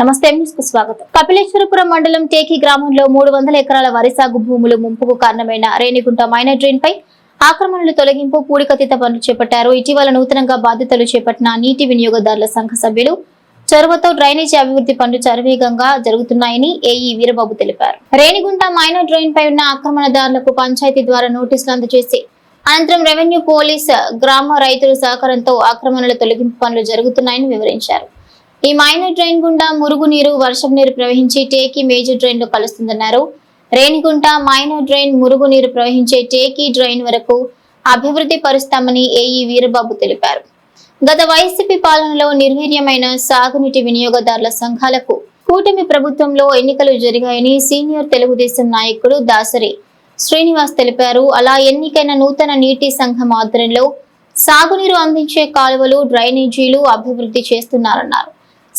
నమస్తే స్వాగతం. కపిలేశ్వరపురం మండలం టేకి గ్రామంలో మూడు వందల ఎకరాల వరి సాగు భూములు ముంపుకు కారణమైన రేణిగుంట మైనర్ డ్రైన్ పై ఆక్రమణలు తొలగింపు పూడికతీత పనులు చేపట్టారు. ఇటీవల నూతనంగా బాధ్యతలు చేపట్టిన నీటి వినియోగదారుల సంఘ సభ్యులు చొరవతో డ్రైనేజీ అభివృద్ధి పనులు చరవేగంగా జరుగుతున్నాయని ఏఈ వీరబాబు తెలిపారు. రేణిగుంట మైనర్ డ్రైన్ పై ఉన్న ఆక్రమణదారులకు పంచాయతీ ద్వారా నోటీసులు అందజేసి అనంతరం రెవెన్యూ పోలీస్ గ్రామ రైతుల సహకారంతో ఆక్రమణల తొలగింపు పనులు జరుగుతున్నాయని వివరించారు. ఈ మైనర్ డ్రైన్ గుండా మురుగునీరు వర్షం నీరు ప్రవహించి టేకి మేజర్ డ్రైన్లో కలుస్తుందన్నారు. రేణిగుంట మైనర్ డ్రైన్ మురుగునీరు ప్రవహించే టేకి డ్రైన్ వరకు అభివృద్ధి పరుస్తామని ఏఈ వీరబాబు తెలిపారు. గత వైసీపీ పాలనలో నిర్వీర్యమైన సాగునీటి వినియోగదారుల సంఘాలకు కూటమి ప్రభుత్వంలో ఎన్నికలు జరిగాయని సీనియర్ తెలుగుదేశం నాయకుడు దాసరి శ్రీనివాస్ తెలిపారు. అలా ఎన్నికైన నూతన నీటి సంఘం ఆధ్వర్యంలో సాగునీరు అందించే కాలువలు డ్రైనేజీలు అభివృద్ధి చేస్తున్నారన్నారు.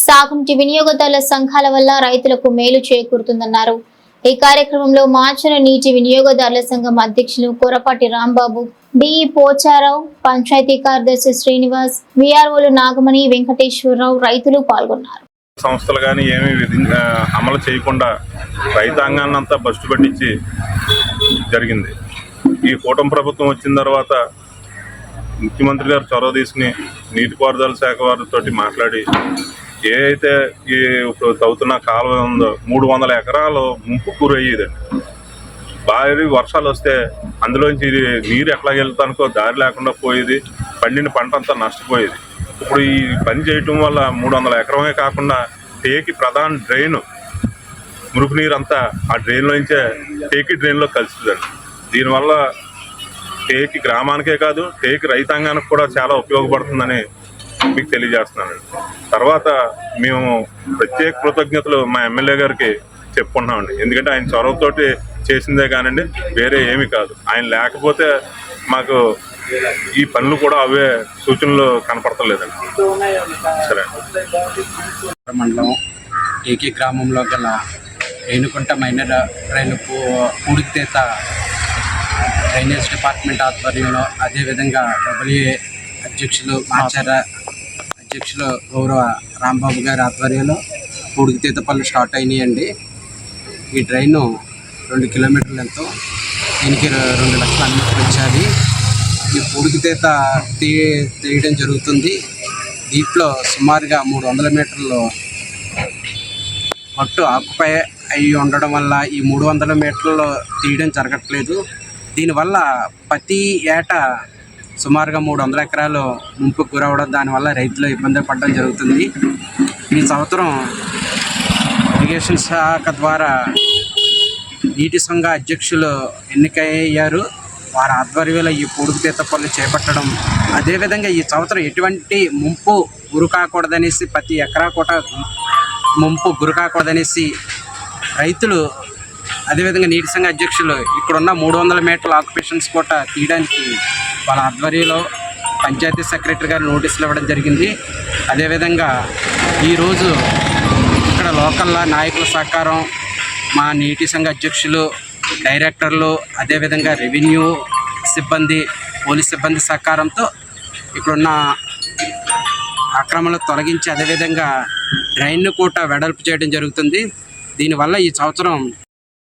సాగునీటి వినియోగదారుల సంఘాల వల్ల రైతులకు మేలు చేకూరుతుందన్నారు. ఈ కార్యక్రమంలో మాచర నీటి వినియోగదారుల సంఘం అధ్యక్షులు కొరపాటి రాంబాబు డిఈ పోచారావు పంచాయతీ కార్యదర్శి శ్రీనివాస్ విఆర్ఓలు నాగమణి వెంకటేశ్వరరావు రైతులు పాల్గొన్నారు. సంస్థలు కానీ ఏమీ అమలు చేయకుండా రైతాంగాన్ని అంతా బస్టు పట్టించి జరిగింది. ఈ కూటమి ప్రభుత్వం వచ్చిన తర్వాత ముఖ్యమంత్రి గారు చొరవ తీసుకుని నీటిపారుదల శాఖ వారితో మాట్లాడి ఏదైతే ఈ ఇప్పుడు తవ్వుతున్న కాలువ ఉందో మూడు వందల ఎకరాలు ముంపు గురయ్యేదండి భారీ వర్షాలు వస్తే అందులోంచి ఇది నీరు ఎట్లా వెళ్తానుకో దారి లేకుండా పోయేది. పండిన పంట అంతా నష్టపోయేది. ఇప్పుడు ఈ పని చేయటం వల్ల మూడు వందల ఎకరమే కాకుండా టేకి ప్రధాన డ్రైన్ మురుగు అంతా ఆ డ్రైన్లోంచే టేకి డ్రైన్లో కలుస్తుందండి దీనివల్ల టేకి గ్రామానికే కాదు టేకి రైతాంగానికి కూడా చాలా ఉపయోగపడుతుందని మీకు తెలియజేస్తున్నాను. తర్వాత మేము ప్రత్యేక కృతజ్ఞతలు మా ఎమ్మెల్యే గారికి చెప్పుకున్నామండి ఎందుకంటే ఆయన చొరవతోటి చేసిందే కానండి వేరే ఏమి కాదు. ఆయన లేకపోతే మాకు ఈ పనులు కూడా అవే సూచనలు కనపడతలేదండి. సరే. మండలం ఏకీ గ్రామంలో గల రేణుకుంట మైనర్ రైలు పూ- డ్రైనేజ్ డిపార్ట్మెంట్ ఆధ్వర్యంలో అదేవిధంగా డబ్ల్యూఏ అధ్యక్షులు మాచార అధ్యక్షులు గౌరవ రాంబాబు గారి ఆధ్వర్యంలో పూడికతీత పనులు స్టార్ట్ అయినాయండి. ఈ ట్రైన్ రెండు కిలోమీటర్లు ఎంతో దీనికి రె- రెండు లక్షలు అనుమతించాలి ఈ పూడికతీత తీ తీయడం జరుగుతుంది. దీంట్లో సుమారుగా మూడు వందల మీటర్లు పట్టు ఆకుపై అయి ఉండడం వల్ల ఈ మూడు వందల మీటర్లు తీయడం జరగట్లేదు. దీనివల్ల ప్రతి ఏటా సుమారుగా మూడు వందల ఎకరాలు ముంపుకు గురవడం దానివల్ల రైతులు ఇబ్బంది పడడం జరుగుతుంది. ఈ సంవత్సరం ఇరిగేషన్ శాఖ ద్వారా నీటి సంఘ అధ్యక్షులు ఎన్నికయ్యారు. వారి ఆధ్వర్యంలో ఈ పొడుగుతీత పనులు చేపట్టడం. అదేవిధంగా ఈ సంవత్సరం ఎటువంటి ముంపు గురి కాకూడదనేసి ప్రతి ఎకరా కూడా ముంపు గురి కాకూడదనేసి రైతులు అదేవిధంగా నీటి సంఘ అధ్యక్షులు ఇక్కడున్న మూడు వందల మీటర్ల ఆక్యుపేషన్స్ కూడా తీయడానికి వాళ్ళ ఆధ్వర్యంలో పంచాయతీ సెక్రటరీ గారు నోటీసులు ఇవ్వడం జరిగింది. అదేవిధంగా ఈరోజు ఇక్కడ లోకల్లా నాయకుల సహకారం మా నీటి సంఘ అధ్యక్షులు డైరెక్టర్లు అదేవిధంగా రెవెన్యూ సిబ్బంది పోలీస్ సిబ్బంది సహకారంతో ఇక్కడున్న అక్రమాలను తొలగించి అదేవిధంగా డ్రైన్ను కూడా వెడల్పు చేయడం జరుగుతుంది. దీనివల్ల ఈ సంవత్సరం